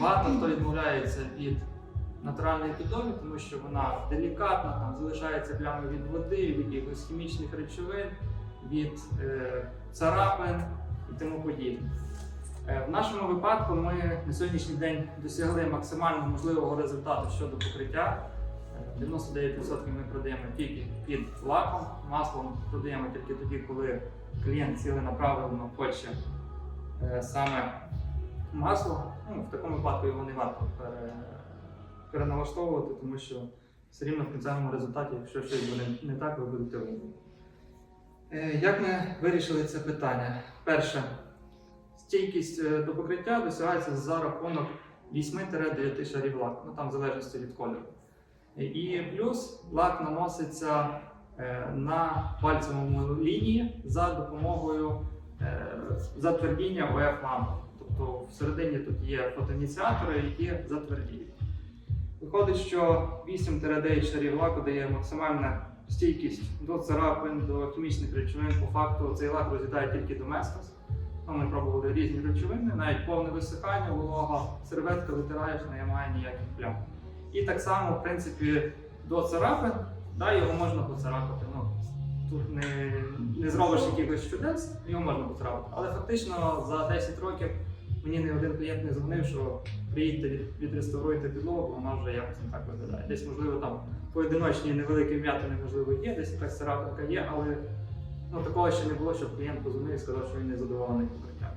Багато хто відмовляється від натуральної підлоги, тому що вона делікатна, там залишаються плями від води, від якихось хімічних речовин, від е, царапин і тому подібне. Е, В нашому випадку ми на сьогоднішній день досягли максимально можливого результату щодо покриття. Е, 99% ми продаємо тільки під лаком, маслом продаємо тільки тоді, коли клієнт ціленаправленно хоче е, саме масло. Ну, в такому випадку його не варто пере- переналаштовувати, тому що все рівно в кінцевому результаті, якщо щось буде не так, ви будете винні. Е, Як ми вирішили це питання? Перше, стійкість е, до покриття досягається за рахунок 8-9 шарів лаку, ну там в залежності від кольору. Е, І плюс лак наноситься на пальцевому лінії за допомогою затвердіння ОФ лампи. Тобто всередині тут є фотоініціатори, які затвердіють. Виходить, що 8-9 шарів лаку дає максимальну стійкість до царапин, до хімічних речовин. По факту цей лак роз'їдає тільки доместос. Ну, ми пробували різні речовини, навіть повне висихання, волога, серветка витираєш, немає ніяких плям. І так само, в принципі, до царапин, да, його можна поцарапати. Ну, тут не, не зробиш якихось чудес, його можна поцарапати. Але фактично за 10 років мені не один клієнт не дзвонив, що приїдьте, відреставруйте підлогу, бо вона вже якось не так виглядає. Десь, можливо, там поодиночні невеликі вм'ятини, можливо, є, десь така царапинка є, але ну, такого ще не було, щоб клієнт позвонив і сказав, що він не задоволений покриттям.